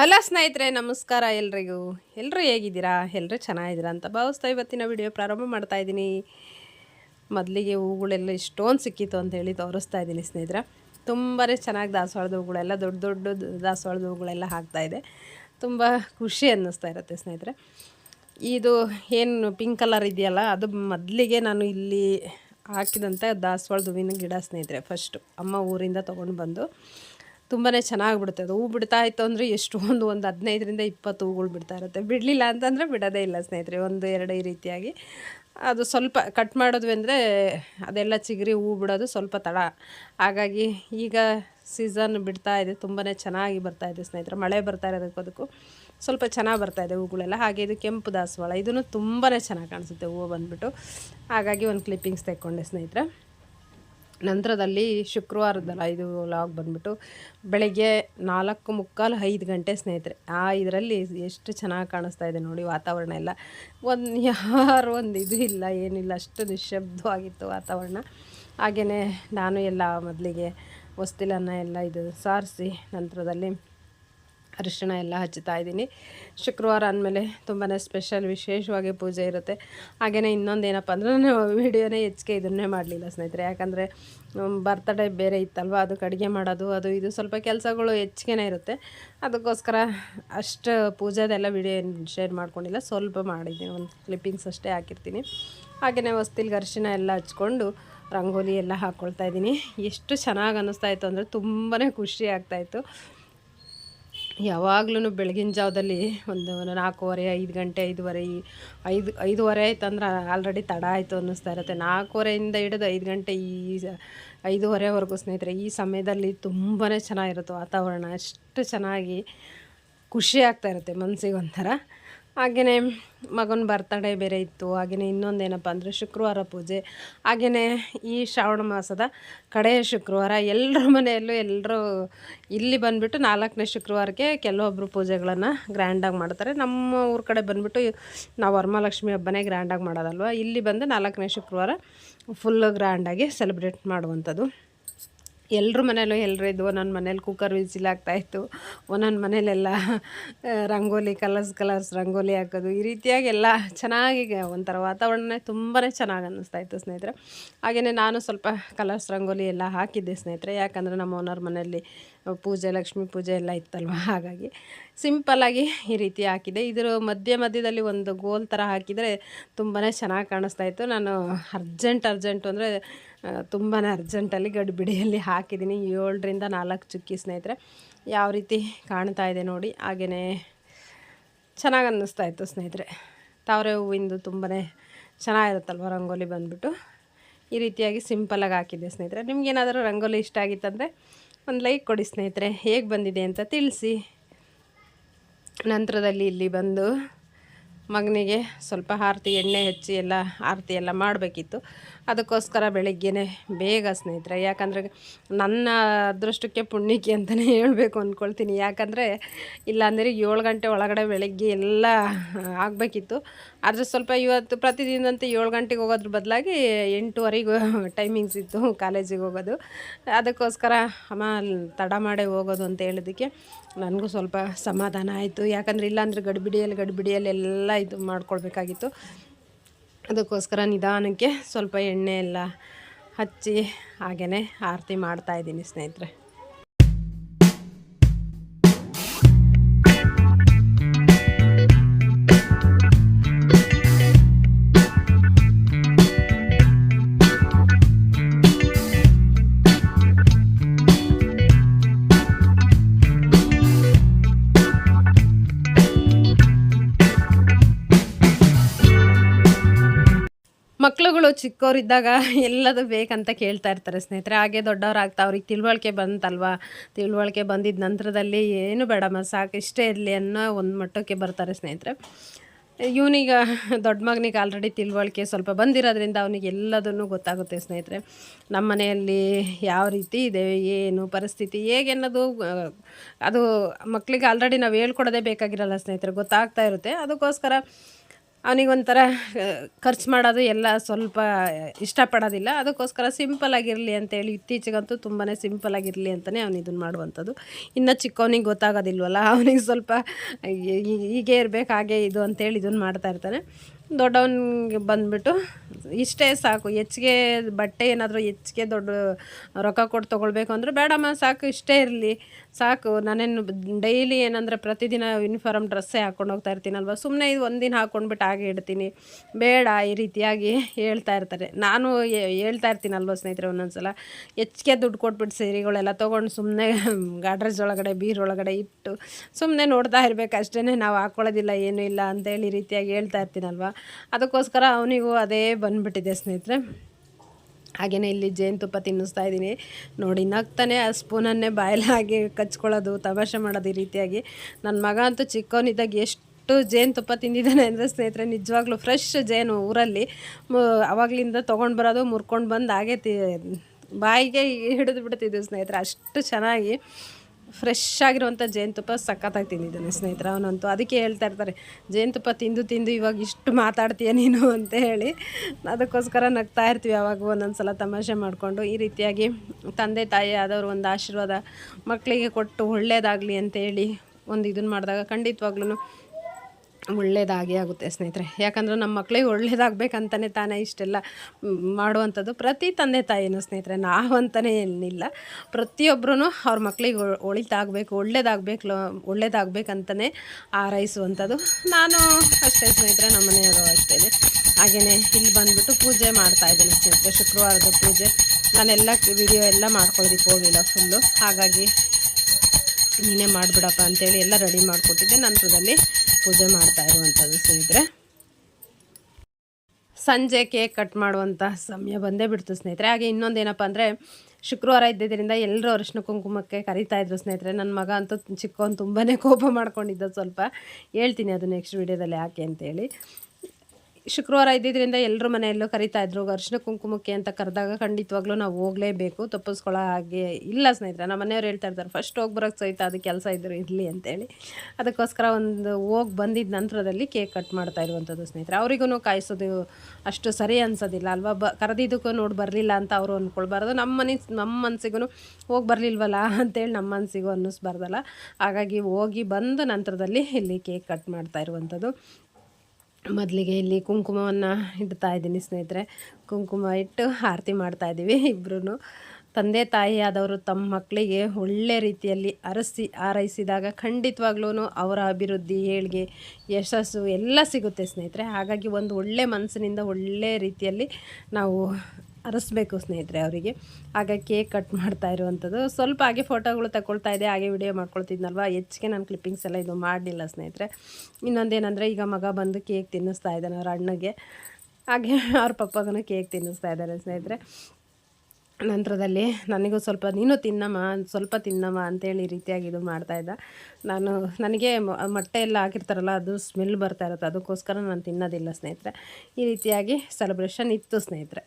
Hello ಸ್ನೇಹಿತರೆ, ನಮಸ್ಕಾರ ಎಲ್ರಿಗೂ. ಎಲ್ಲರೂ ಹೇಗಿದ್ದೀರಾ? ಎಲ್ಲರೂ ಚೆನ್ನಾಗಿದ್ದೀರಾ ಅಂತ ಭಾವಿಸ್ತಾ ಇವತ್ತಿನ ವಿಡಿಯೋ ಪ್ರಾರಂಭ ಮಾಡ್ತಾ ಇದ್ದೀನಿ. ಮೊದಲಿಗೆ ಹೂಗಳೆಲ್ಲ ಇಷ್ಟೊಂದು ಸಿಕ್ಕಿತ್ತು ಅಂತ ಹೇಳಿ ತೋರಿಸ್ತಾ ಇದ್ದೀನಿ ಸ್ನೇಹಿತರೆ. ತುಂಬಾ ಚೆನ್ನಾಗಿ ದಾಸವಾಳದ ಹೂಗಳೆಲ್ಲ, ದೊಡ್ಡ ದೊಡ್ಡ ದಾಸವಾಳದ ಹೂಗಳೆಲ್ಲ ಹಾಕ್ತಾಯಿದೆ ತುಂಬ ಖುಷಿ ಅನ್ನಿಸ್ತಾ ಇರುತ್ತೆ ಸ್ನೇಹಿತರೆ. ಇದು ಏನು ಪಿಂಕ್ ಕಲರ್ ಇದೆಯಲ್ಲ, ಅದು ಮೊದಲಿಗೆ ನಾನು ಇಲ್ಲಿ ಹಾಕಿದಂಥ ದಾಸವಾಳದ ಹೂವಿನ ಗಿಡ ಸ್ನೇಹಿತರೆ, ಫಸ್ಟು ಅಮ್ಮ ಊರಿಂದ ತೊಗೊಂಡು ಬಂದು. ತುಂಬಾ ಚೆನ್ನಾಗಿ ಅದು ಹೂ ಬಿಡ್ತಾ ಇತ್ತು ಅಂದರೆ ಎಷ್ಟು ಒಂದು ಒಂದು ಹದಿನೈದರಿಂದ ಇಪ್ಪತ್ತು ಹೂಗಳು ಬಿಡ್ತಾ ಇರುತ್ತೆ. ಬಿಡಲಿಲ್ಲ ಅಂತಂದರೆ ಬಿಡೋದೇ ಇಲ್ಲ ಸ್ನೇಹಿತರೆ, ಒಂದು ಎರಡು ಈ ರೀತಿಯಾಗಿ. ಅದು ಸ್ವಲ್ಪ ಕಟ್ ಮಾಡಿದ್ವಿ ಅಂದರೆ ಅದೆಲ್ಲ ಚಿಗುರಿ ಹೂ ಬಿಡೋದು ಸ್ವಲ್ಪ ತಡ. ಹಾಗಾಗಿ ಈಗ ಸೀಸನ್ ಬಿಡ್ತಾ ಇದೆ ತುಂಬಾ ಚೆನ್ನಾಗಿ ಬರ್ತಾ ಇದೆ ಸ್ನೇಹಿತರೆ. ಮಳೆ ಬರ್ತಾ ಇರೋದಕ್ಕೂ ಅದಕ್ಕೂ ಸ್ವಲ್ಪ ಚೆನ್ನಾಗಿ ಬರ್ತಾ ಇದೆ ಹೂಗಳೆಲ್ಲ. ಹಾಗೆ ಇದು ಕೆಂಪು ದಾಸವಾಳ. ಇದನ್ನು ತುಂಬಾ ಚೆನ್ನಾಗಿ ಕಾಣಿಸುತ್ತೆ ಹೂವು ಬಂದುಬಿಟ್ಟು. ಹಾಗಾಗಿ ಒಂದು ಕ್ಲಿಪ್ಪಿಂಗ್ಸ್ ತೆಕ್ಕೊಂಡೆ ಸ್ನೇಹಿತರೆ. ನಂತರದಲ್ಲಿ ಶುಕ್ರವಾರದಲ್ಲ ಇದು ಲಾಗ್ ಬಂದ್ಬಿಟ್ಟು ಬೆಳಗ್ಗೆ ನಾಲ್ಕು ಮುಕ್ಕಾಲು ಐದು ಗಂಟೆ ಸ್ನೇಹಿತರೆ. ಆ ಇದರಲ್ಲಿ ಎಷ್ಟು ಚೆನ್ನಾಗಿ ಕಾಣಿಸ್ತಾ ಇದೆ ನೋಡಿ ವಾತಾವರಣ ಎಲ್ಲ. ಒಂದು ಯಾರು ಒಂದು ಇದು ಇಲ್ಲ, ಏನಿಲ್ಲ, ಅಷ್ಟು ನಿಶಬ್ದವಾಗಿತ್ತು ವಾತಾವರಣ. ಹಾಗೆಯೇ ನಾನು ಎಲ್ಲ ಮೊದಲಿಗೆ ವಸ್ತಿಲನ್ನು ಎಲ್ಲ ಇದು ಸಾರಿಸಿ ನಂತರದಲ್ಲಿ ಅರಿಶಿಣ ಎಲ್ಲ ಹಚ್ಚುತ್ತಾ ಇದ್ದೀನಿ. ಶುಕ್ರವಾರ ಅಂದಮೇಲೆ ತುಂಬಾ ಸ್ಪೆಷಲ್ ವಿಶೇಷವಾಗಿ ಪೂಜೆ ಇರುತ್ತೆ. ಹಾಗೆಯೇ ಇನ್ನೊಂದು ಏನಪ್ಪ ಅಂದರೆ ನಾನು ವಿಡಿಯೋನೇ ಹೆಚ್ಚಿಗೆ ಇದನ್ನೇ ಮಾಡಲಿಲ್ಲ ಸ್ನೇಹಿತರೆ. ಯಾಕಂದರೆ ಬರ್ತಡೇ ಬೇರೆ ಇತ್ತಲ್ವ, ಅದು ಅಡುಗೆ ಮಾಡೋದು, ಅದು ಇದು ಸ್ವಲ್ಪ ಕೆಲಸಗಳು ಹೆಚ್ಚಿಗೆನೇ ಇರುತ್ತೆ. ಅದಕ್ಕೋಸ್ಕರ ಅಷ್ಟು ಪೂಜೆದೆಲ್ಲ ವಿಡಿಯೋ ಶೇರ್ ಮಾಡ್ಕೊಂಡಿಲ್ಲ. ಸ್ವಲ್ಪ ಮಾಡಿದ್ದೀನಿ ಒಂದು ಕ್ಲಿಪ್ಪಿಂಗ್ಸ್ ಅಷ್ಟೇ ಹಾಕಿರ್ತೀನಿ. ಹಾಗೆಯೇ ಹೊಸ್ತಿಲ್ಗೆ ಅರಿಶಿನ ಎಲ್ಲ ಹಚ್ಕೊಂಡು ರಂಗೋಲಿ ಎಲ್ಲ ಹಾಕ್ಕೊಳ್ತಾ ಇದ್ದೀನಿ. ಎಷ್ಟು ಚೆನ್ನಾಗಿ ಅನ್ನಿಸ್ತಾ ಇತ್ತು ಅಂದರೆ ತುಂಬಾ ಖುಷಿ ಆಗ್ತಾಯಿತ್ತು ಯಾವಾಗ್ಲೂ ಬೆಳಗಿನ ಜಾವದಲ್ಲಿ ಒಂದು ನಾಲ್ಕೂವರೆ, ಐದು ಗಂಟೆ, ಐದುವರೆ ಐದು, ಐದುವರೆ ಆಯ್ತು ಅಂದ್ರೆ ಆಲ್ರೆಡಿ ತಡ ಆಯಿತು ಅನ್ನಿಸ್ತಾ ಇರುತ್ತೆ. ನಾಲ್ಕೂವರೆಯಿಂದ ಹಿಡಿದು ಐದು ಗಂಟೆ ಈ ಐದೂವರೆವರೆಗೂ ಸ್ನೇಹಿತರೆ, ಈ ಸಮಯದಲ್ಲಿ ತುಂಬಾ ಚೆನ್ನಾಗಿರುತ್ತೆ ವಾತಾವರಣ. ಅಷ್ಟು ಚೆನ್ನಾಗಿ ಖುಷಿ ಆಗ್ತಾ ಇರುತ್ತೆ ಮನಸ್ಸಿಗೆ ಒಂಥರ ಹಾಗೆಯೇ ಮಗನ ಬರ್ತಡೇ ಬೇರೆ ಇತ್ತು. ಹಾಗೆಯೇ ಇನ್ನೊಂದೇನಪ್ಪ ಅಂದರೆ ಶುಕ್ರವಾರ ಪೂಜೆ. ಹಾಗೆಯೇ ಈ ಶ್ರಾವಣ ಮಾಸದ ಕಡೆಯ ಶುಕ್ರವಾರ ಎಲ್ಲರ ಮನೆಯಲ್ಲೂ ಎಲ್ಲರೂ ಇಲ್ಲಿ ಬಂದುಬಿಟ್ಟು ನಾಲ್ಕನೇ ಶುಕ್ರವಾರಕ್ಕೆ ಕೆಲವೊಬ್ಬರು ಪೂಜೆಗಳನ್ನು ಗ್ರ್ಯಾಂಡಾಗಿ ಮಾಡ್ತಾರೆ. ನಮ್ಮ ಊರ ಕಡೆ ಬಂದುಬಿಟ್ಟು ನಾವು ವರಮಹಾಲಕ್ಷ್ಮಿ ಹಬ್ಬನೇ ಗ್ರ್ಯಾಂಡಾಗಿ ಮಾಡೋದಲ್ವ? ಇಲ್ಲಿ ಬಂದು ನಾಲ್ಕನೇ ಶುಕ್ರವಾರ ಫುಲ್ ಗ್ರ್ಯಾಂಡಾಗಿ ಸೆಲೆಬ್ರೇಟ್ ಮಾಡುವಂಥದ್ದು. ಎಲ್ಲರ ಮನೇಲೂ ಎಲ್ಲರೂ ಇದ್ದು ಒಂದೊಂದು ಮನೇಲಿ ಕುಕ್ಕರ್ ವಿಸಿಲ್ ಆಗ್ತಾಯಿತ್ತು ಒಂದೊಂದು ಮನೇಲೆಲ್ಲ ರಂಗೋಲಿ ಕಲರ್ಸ್ ಕಲರ್ಸ್ ರಂಗೋಲಿ ಹಾಕೋದು. ಈ ರೀತಿಯಾಗಿ ಎಲ್ಲ ಚೆನ್ನಾಗಿ ಒಂಥರ ವಾತಾವರಣ ತುಂಬಾ ಚೆನ್ನಾಗಿ ಅನ್ನಿಸ್ತಾ ಇತ್ತು ಸ್ನೇಹಿತರೆ. ಹಾಗೆಯೇ ನಾನು ಸ್ವಲ್ಪ ಕಲರ್ಸ್ ರಂಗೋಲಿ ಎಲ್ಲ ಹಾಕಿದ್ದೆ ಸ್ನೇಹಿತರೆ. ಯಾಕಂದರೆ ನಮ್ಮ ಓನರ್ ಮನೆಯಲ್ಲಿ ಪೂಜೆ, ಲಕ್ಷ್ಮೀ ಪೂಜೆ ಎಲ್ಲ ಇತ್ತಲ್ವ? ಹಾಗಾಗಿ ಸಿಂಪಲ್ಲಾಗಿ ಈ ರೀತಿ ಹಾಕಿದೆ. ಇದರ ಮಧ್ಯ ಮಧ್ಯದಲ್ಲಿ ಒಂದು ಗೋಲ್ ಥರ ಹಾಕಿದರೆ ತುಂಬಾ ಚೆನ್ನಾಗಿ ಕಾಣಿಸ್ತಾ ಇತ್ತು. ನಾನು ಅರ್ಜೆಂಟ್, ಅರ್ಜೆಂಟು ಅಂದರೆ ತುಂಬಾ ಅರ್ಜೆಂಟಲ್ಲಿ ಗಡಿಬಿಡಿಯಲ್ಲಿ ಹಾಕಿದ್ದೀನಿ. ಏಳರಿಂದ ನಾಲ್ಕು ಚುಕ್ಕಿ ಸ್ನೇಹಿತರೆ, ಯಾವ ರೀತಿ ಕಾಣ್ತಾ ಇದೆ ನೋಡಿ. ಹಾಗೆಯೇ ಚೆನ್ನಾಗಿ ಅನ್ನಿಸ್ತಾ ಇತ್ತು ಸ್ನೇಹಿತರೆ. ತಾವರೆ ಹೂವಿಂದು ತುಂಬಾ ಚೆನ್ನಾಗಿರುತ್ತಲ್ವ ರಂಗೋಲಿ ಬಂದುಬಿಟ್ಟು? ಈ ರೀತಿಯಾಗಿ ಸಿಂಪಲಾಗಿ ಹಾಕಿದ್ದೆ ಸ್ನೇಹಿತರೆ. ನಿಮಗೇನಾದರೂ ರಂಗೋಲಿ ಇಷ್ಟ ಆಗಿತ್ತಂದರೆ ಒಂದು ಲೈಕ್ ಕೊಡಿ ಸ್ನೇಹಿತರೆ, ಹೇಗೆ ಬಂದಿದೆ ಅಂತ ತಿಳಿಸಿ. ನಂತರದಲ್ಲಿ ಇಲ್ಲಿ ಬಂದು ಮಗನಿಗೆ ಸ್ವಲ್ಪ ಆರತಿ ಎಣ್ಣೆ ಹಚ್ಚಿ ಎಲ್ಲ ಆರತಿ ಎಲ್ಲ ಮಾಡಬೇಕಿತ್ತು. ಅದಕ್ಕೋಸ್ಕರ ಬೆಳಗ್ಗೆನೇ ಬೇಗ ಸ್ನೇಹಿತರೆ, ಯಾಕಂದರೆ ನನ್ನ ಅದೃಷ್ಟಕ್ಕೆ ಪುಣ್ಯಕ್ಕೆ ಅಂತಲೇ ಹೇಳಬೇಕು ಅಂದ್ಕೊಳ್ತೀನಿ. ಯಾಕಂದರೆ ಇಲ್ಲಾಂದರೆ ಏಳು ಗಂಟೆ ಒಳಗಡೆ ಬೆಳಗ್ಗೆ ಎಲ್ಲ ಆಗಬೇಕಿತ್ತು. ಆದರೆ ಸ್ವಲ್ಪ ಇವತ್ತು ಪ್ರತಿದಿನದಂತೆ ಏಳು ಗಂಟೆಗೆ ಹೋಗೋದ್ರ ಬದಲಾಗಿ ಎಂಟುವರೆಗೂ ಟೈಮಿಂಗ್ಸ್ ಇತ್ತು ಕಾಲೇಜಿಗೆ ಹೋಗೋದು. ಅದಕ್ಕೋಸ್ಕರ ಅಮ್ಮ ತಡ ಮಾಡೇ ಹೋಗೋದು ಅಂತ ಹೇಳಿದ್ದಕ್ಕೆ ನನಗೂ ಸ್ವಲ್ಪ ಸಮಾಧಾನ ಆಯಿತು. ಯಾಕಂದರೆ ಇಲ್ಲಾಂದರೆ ಗಡಿಬಿಡಿಯಲ್ಲಿ ಗಡಿಬಿಡಿಯಲ್ಲಿ ಎಲ್ಲ ಇದು ಮಾಡ್ಕೊಳ್ಬೇಕಾಗಿತ್ತು. ಅದಕ್ಕೋಸ್ಕರ ನಿಧಾನಕ್ಕೆ ಸ್ವಲ್ಪ ಎಣ್ಣೆ ಎಲ್ಲ ಹಚ್ಚಿ ಹಾಗೆಯೇ ಆರತಿ ಮಾಡ್ತಾಯಿದ್ದೀನಿ ಸ್ನೇಹಿತರೆ. ಮಕ್ಳುಗಳು ಚಿಕ್ಕವರಿದ್ದಾಗ ಎಲ್ಲದು ಬೇಕಂತ ಕೇಳ್ತಾ ಇರ್ತಾರೆ ಸ್ನೇಹಿತರೆ. ಹಾಗೆ ದೊಡ್ಡವರಾಗ್ತಾ ಅವ್ರಿಗೆ ತಿಳುವಳಿಕೆ ಬಂತಲ್ವಾ? ತಿಳುವಳಿಕೆ ಬಂದಿದ್ದ ನಂತರದಲ್ಲಿ ಏನು ಬೇಡಮ್ಮ, ಸಾಕು, ಇಷ್ಟೇ ಇರಲಿ ಅನ್ನೋ ಒಂದು ಮಟ್ಟಕ್ಕೆ ಬರ್ತಾರೆ ಸ್ನೇಹಿತರೆ. ಇವನಿಗೆ, ದೊಡ್ಡ ಮಗನಿಗೆ ಆಲ್ರೆಡಿ ತಿಳುವಳಿಕೆ ಸ್ವಲ್ಪ ಬಂದಿರೋದ್ರಿಂದ ಅವನಿಗೆ ಎಲ್ಲದನ್ನು ಗೊತ್ತಾಗುತ್ತೆ ಸ್ನೇಹಿತರೆ. ನಮ್ಮ ಮನೆಯಲ್ಲಿ ಯಾವ ರೀತಿ ಇದೆ, ಏನು ಪರಿಸ್ಥಿತಿ, ಹೇಗೆ ಅನ್ನೋದು, ಅದು ಮಕ್ಕಳಿಗೆ ಆಲ್ರೆಡಿ ನಾವು ಹೇಳ್ಕೊಡೋದೇ ಬೇಕಾಗಿರಲ್ಲ ಸ್ನೇಹಿತರೆ. ಗೊತ್ತಾಗ್ತಾ ಇರುತ್ತೆ. ಅದಕ್ಕೋಸ್ಕರ ಅವನಿಗೊಂಥರ ಖರ್ಚು ಮಾಡೋದು ಎಲ್ಲ ಸ್ವಲ್ಪ ಇಷ್ಟಪಡೋದಿಲ್ಲ. ಅದಕ್ಕೋಸ್ಕರ ಸಿಂಪಲ್ ಆಗಿರಲಿ ಅಂತೇಳಿ ಇತ್ತೀಚೆಗಂತೂ ತುಂಬಾ ಸಿಂಪಲ್ ಆಗಿರಲಿ ಅಂತಲೇ ಅವ್ನು ಇದನ್ನು ಮಾಡುವಂಥದ್ದು. ಇನ್ನು ಚಿಕ್ಕವನಿಗೆ ಗೊತ್ತಾಗೋದಿಲ್ವಲ್ಲ, ಅವನಿಗೆ ಸ್ವಲ್ಪ ಹೀಗೆ ಇರಬೇಕು, ಹಾಗೆ ಇದು ಅಂತೇಳಿ ಇದನ್ನು ಮಾಡ್ತಾ ಇರ್ತಾನೆ. ದೊಡ್ಡವನಿಗೆ ಬಂದುಬಿಟ್ಟು ಇಷ್ಟೇ ಸಾಕು, ಹೆಚ್ಚಿಗೆ ಬಟ್ಟೆ ಏನಾದರೂ ಹೆಚ್ಚಿಗೆ ದೊಡ್ಡ ರೊಕ್ಕ ಕೊಟ್ಟು ತೊಗೊಳ್ಬೇಕು ಅಂದರೆ ಬೇಡಮ್ಮ, ಸಾಕು, ಇಷ್ಟೇ ಇರಲಿ. ಸಾಕು, ನಾನೇನು ಡೈಲಿ ಏನಂದರೆ ಪ್ರತಿದಿನ ಯೂನಿಫಾರ್ಮ್ ಡ್ರೆಸ್ಸೇ ಹಾಕೊಂಡು ಹೋಗ್ತಾ ಇರ್ತೀನಲ್ವ? ಸುಮ್ಮನೆ ಇದು ಒಂದಿನ ಹಾಕ್ಕೊಂಡ್ಬಿಟ್ಟು ಹಾಗೆ ಇಡ್ತೀನಿ. ಬೇಡ, ಈ ರೀತಿಯಾಗಿ ಹೇಳ್ತಾ ಇರ್ತಾರೆ. ನಾನು ಹೇಳ್ತಾ ಇರ್ತೀನಲ್ವ ಸ್ನೇಹಿತರೆ ಒಂದೊಂದು ಸಲ ಹೆಚ್ಚಿಗೆ ದುಡ್ಡು ಕೊಟ್ಬಿಟ್ಟು ಸೀರೆಗಳೆಲ್ಲ ತೊಗೊಂಡು ಸುಮ್ಮನೆ ಗಾಡ್ರೇಜ್ ಒಳಗಡೆ ಬೀರೊಳಗಡೆ ಇಟ್ಟು ಸುಮ್ಮನೆ ನೋಡ್ತಾ ಇರಬೇಕು. ಅಷ್ಟೇ ನಾವು ಹಾಕ್ಕೊಳ್ಳೋದಿಲ್ಲ ಏನೂ ಇಲ್ಲ ಅಂತೇಳಿ ಈ ರೀತಿಯಾಗಿ ಹೇಳ್ತಾ ಇರ್ತೀನಲ್ವ? ಅದಕ್ಕೋಸ್ಕರ ಅವನಿಗೂ ಅದೇ ಬಂದುಬಿಟ್ಟಿದೆ ಸ್ನೇಹಿತರೆ. ಹಾಗೆಯೇ ಇಲ್ಲಿ ಜೇನುತುಪ್ಪ ತಿನ್ನಿಸ್ತಾ ಇದ್ದೀನಿ. ನೋಡಿ, ನಗ್ತಾನೆ ಆ ಸ್ಪೂನನ್ನೇ ಬಾಯಲ್ಲಿ ಹಾಗೆ ಕಚ್ಕೊಳ್ಳೋದು, ತಮಾಷೆ ಮಾಡೋದು ಈ ರೀತಿಯಾಗಿ. ನನ್ನ ಮಗ ಅಂತೂ ಚಿಕ್ಕವನಿದ್ದಾಗ ಎಷ್ಟು ಜೇನುತುಪ್ಪ ತಿಂದಿದ್ದಾನೆ ಅಂದರೆ ಸ್ನೇಹಿತರೆ, ನಿಜವಾಗ್ಲೂ ಫ್ರೆಶ್ ಜೇನು ಊರಲ್ಲಿ. ಅವಾಗ್ಲಿಂದ ತೊಗೊಂಡು ಬರೋದು, ಮುರ್ಕೊಂಡು ಬಂದು ಹಾಗೆ ತಿ, ಬಾಯಿಗೆ ಹಿಡಿದು ಬಿಡ್ತಿದ್ವಿ ಸ್ನೇಹಿತರೆ, ಅಷ್ಟು ಚೆನ್ನಾಗಿ. ಫ್ರೆಶ್ ಆಗಿರುವಂಥ ಜೇನುತುಪ್ಪ ಸಖತ್ತಾಗಿ ತಿಂದಿದ್ದಾನೆ ಸ್ನೇಹಿತರ. ಅವನಂತೂ ಅದಕ್ಕೆ ಹೇಳ್ತಾ ಇರ್ತಾರೆ, ಜೇನುತುಪ್ಪ ತಿಂದು ತಿಂದು ಇವಾಗ ಇಷ್ಟು ಮಾತಾಡ್ತೀಯ ನೀನು ಅಂತ ಹೇಳಿ. ಅದಕ್ಕೋಸ್ಕರ ನಗ್ತಾ ಇರ್ತೀವಿ ಅವಾಗ ಒಂದೊಂದು ಸಲ ತಮಾಷೆ ಮಾಡಿಕೊಂಡು. ಈ ರೀತಿಯಾಗಿ ತಂದೆ ತಾಯಿ ಆದವರು ಒಂದು ಆಶೀರ್ವಾದ ಮಕ್ಕಳಿಗೆ ಕೊಟ್ಟು ಒಳ್ಳೆಯದಾಗಲಿ ಅಂತೇಳಿ ಒಂದು ಇದನ್ನು ಮಾಡಿದಾಗ ಖಂಡಿತವಾಗ್ಲೂ ಒಳ್ಳೇದಾಗೇ ಆಗುತ್ತೆ ಸ್ನೇಹಿತರೆ. ಯಾಕಂದರೆ ನಮ್ಮ ಮಕ್ಕಳಿಗೆ ಒಳ್ಳೇದಾಗಬೇಕಂತಲೇ ತಾನೇ ಇಷ್ಟೆಲ್ಲ ಮಾಡುವಂಥದ್ದು. ಪ್ರತಿ ತಂದೆ ತಾಯಿನೂ ಸ್ನೇಹಿತರೆ ನಾವಂತಲೇ ಏನಿಲ್ಲ. ಪ್ರತಿಯೊಬ್ಬರೂ ಅವ್ರ ಮಕ್ಕಳಿಗೆ ಒಳಿತಾಗಬೇಕು ಒಳ್ಳೇದಾಗಬೇಕು ಒಳ್ಳೇದಾಗಬೇಕಂತಲೇ ಆರೈಸುವಂಥದ್ದು. ನಾನು ಅಷ್ಟೇ ಸ್ನೇಹಿತರೆ, ನಮ್ಮ ಮನೆಯವರು ಅಷ್ಟೇ. ಹಾಗೆಯೇ ಇಲ್ಲಿ ಬಂದುಬಿಟ್ಟು ಪೂಜೆ ಮಾಡ್ತಾ ಇದ್ದೇನೆ ಸ್ನೇಹಿತರೆ, ಶುಕ್ರವಾರದ ಪೂಜೆ. ನಾನೆಲ್ಲ ವಿಡಿಯೋ ಎಲ್ಲ ಮಾಡ್ಕೊಳ್ಳೋದಕ್ಕೆ ಹೋಗಿಲ್ಲ ಫುಲ್ಲು. ಹಾಗಾಗಿ ನೀನೇ ಮಾಡಿಬಿಡಪ್ಪ ಅಂತೇಳಿ ಎಲ್ಲ ರೆಡಿ ಮಾಡಿಕೊಟ್ಟಿದ್ದೆ. ನಂತರದಲ್ಲಿ ಪೂಜೆ ಮಾಡ್ತಾ ಇರುವಂಥದ್ದು ಸ್ನೇಹಿತರೆ. ಸಂಜೆ ಕೇಕ್ ಕಟ್ ಮಾಡುವಂಥ ಸಮಯ ಬಂದೇ ಬಿಡ್ತು ಸ್ನೇಹಿತರೆ. ಹಾಗೆ ಇನ್ನೊಂದೇನಪ್ಪ ಅಂದರೆ, ಶುಕ್ರವಾರ ಇದ್ದಿದ್ದರಿಂದ ಎಲ್ಲರೂ ಅರಿಶಿನ ಕುಂಕುಮಕ್ಕೆ ಕರೀತಾ ಇದ್ರು ಸ್ನೇಹಿತರೆ. ನನ್ನ ಮಗ ಅಂತೂ ಚಿಕ್ಕವನು ತುಂಬಾ ಕೋಪ ಮಾಡ್ಕೊಂಡಿದ್ದ ಸ್ವಲ್ಪ. ಹೇಳ್ತೀನಿ ಅದು ನೆಕ್ಸ್ಟ್ ವೀಡಿಯೋದಲ್ಲಿ ಯಾಕೆ ಅಂತೇಳಿ. ಶುಕ್ರವಾರ ಇದ್ದಿದ್ದರಿಂದ ಎಲ್ಲರ ಮನೆಯಲ್ಲೂ ಕರಿತಾ ಇದ್ರು. ಅರ್ಶಿನ ಕುಂಕುಮಕ್ಕೆ ಅಂತ ಕರೆದಾಗ ಖಂಡಿತವಾಗ್ಲೂ ನಾವು ಹೋಗಲೇಬೇಕು. ತಪ್ಪಿಸ್ಕೊಳ್ಳೋ ಹಾಗೆ ಇಲ್ಲ ಸ್ನೇಹಿತರೆ, ನಮ್ಮ ಮನೆಯವ್ರು ಹೇಳ್ತಾ ಇರ್ತಾರೆ ಫಸ್ಟ್ ಹೋಗಿ ಬರೋಕ್ಕೆ ಸಹಿತ ಅದು ಕೆಲಸ ಇದ್ದರು ಇರಲಿ ಅಂತೇಳಿ ಅದಕ್ಕೋಸ್ಕರ ಒಂದು ಹೋಗಿ ಬಂದಿದ್ದ ನಂತರದಲ್ಲಿ ಕೇಕ್ ಕಟ್ ಮಾಡ್ತಾ ಇರುವಂಥದ್ದು ಸ್ನೇಹಿತರೆ. ಅವರಿಗೂ ಕಾಯಿಸೋದು ಅಷ್ಟು ಸರಿ ಅನ್ಸೋದಿಲ್ಲ ಅಲ್ವಾ? ಬ, ಕರೆದಿದ್ದಕ್ಕೂ ನೋಡಿ ಬರಲಿಲ್ಲ ಅಂತ ಅವರು ಅಂದ್ಕೊಳ್ಬಾರ್ದು ನಮ್ಮ ಮನೆ, ನಮ್ಮ ಮನಸ್ಸಿಗೂ ಹೋಗಿ ಬರಲಿಲ್ವಲ್ಲ ಅಂತೇಳಿ ನಮ್ಮ ಮನಸ್ಸಿಗೂ ಅನ್ನಿಸ್ಬಾರ್ದಲ್ಲ. ಹಾಗಾಗಿ ಹೋಗಿ ಬಂದ ನಂತರದಲ್ಲಿ ಇಲ್ಲಿ ಕೇಕ್ ಕಟ್ ಮಾಡ್ತಾ ಇರುವಂಥದ್ದು ಮೊದಲಿಗೆ ಇಲ್ಲಿ ಕುಂಕುಮವನ್ನು ಇಡ್ತಾ ಇದ್ದೀನಿ ಸ್ನೇಹಿತರೆ. ಕುಂಕುಮ ಇಟ್ಟು ಆರತಿ ಮಾಡ್ತಾ ಇದ್ದೀವಿ ಇಬ್ಬರೂ ತಂದೆ ತಾಯಿಯಾದವರು ತಮ್ಮ ಮಕ್ಕಳಿಗೆ ಒಳ್ಳೆ ರೀತಿಯಲ್ಲಿ ಅರಸಿ ಆರೈಸಿದಾಗ ಖಂಡಿತವಾಗ್ಲೂ ಅವರ ಅಭಿವೃದ್ಧಿ, ಏಳಿಗೆ, ಯಶಸ್ಸು ಎಲ್ಲ ಸಿಗುತ್ತೆ ಸ್ನೇಹಿತರೆ. ಹಾಗಾಗಿ ಒಂದು ಒಳ್ಳೆ ಮನಸ್ಸಿನಿಂದ ಒಳ್ಳೆ ರೀತಿಯಲ್ಲಿ ನಾವು ಅರಸಬೇಕು ಸ್ನೇಹಿತರೆ ಅವರಿಗೆ. ಆಗ ಕೇಕ್ ಕಟ್ ಮಾಡ್ತಾ ಇರುವಂಥದ್ದು. ಸ್ವಲ್ಪ ಹಾಗೆ ಫೋಟೋಗಳು ತಗೊಳ್ತಾ ಇದೆ. ಹಾಗೆ ವಿಡಿಯೋ ಮಾಡ್ಕೊಳ್ತಿದ್ನಲ್ವ? ಹೆಚ್ಚಿಗೆ ನಾನು ಕ್ಲಿಪ್ಪಿಂಗ್ಸ್ ಎಲ್ಲ ಇದು ಮಾಡಲಿಲ್ಲ ಸ್ನೇಹಿತರೆ. ಇನ್ನೊಂದೇನೆಂದರೆ ಈಗ ಮಗ ಬಂದು ಕೇಕ್ ತಿನ್ನಿಸ್ತಾ ಇದ್ದಾನೆ ಅವ್ರ ಅಣ್ಣಗೆ. ಹಾಗೆ ಅವ್ರ ಪಪ್ಪಗೂ ಕೇಕ್ ತಿನ್ನಿಸ್ತಾ ಇದ್ದಾರೆ ಸ್ನೇಹಿತರೆ. ನಂತರದಲ್ಲಿ ನನಗೂ ಸ್ವಲ್ಪ, ನೀನು ತಿನ್ನಮ್ಮ, ಸ್ವಲ್ಪ ತಿನ್ನಮ್ಮ ಅಂತೇಳಿ ಈ ರೀತಿಯಾಗಿ ಇದು ಮಾಡ್ತಾಯಿದ್ದ ನಾನು, ನನಗೆ ಮೊಟ್ಟೆ ಎಲ್ಲ ಹಾಕಿರ್ತಾರಲ್ಲ, ಅದು ಸ್ಮೆಲ್ ಬರ್ತಾ ಇರುತ್ತೆ. ಅದಕ್ಕೋಸ್ಕರ ನಾನು ತಿನ್ನೋದಿಲ್ಲ ಸ್ನೇಹಿತರೆ. ಈ ರೀತಿಯಾಗಿ ಸೆಲೆಬ್ರೇಷನ್ ಇತ್ತು ಸ್ನೇಹಿತರೆ.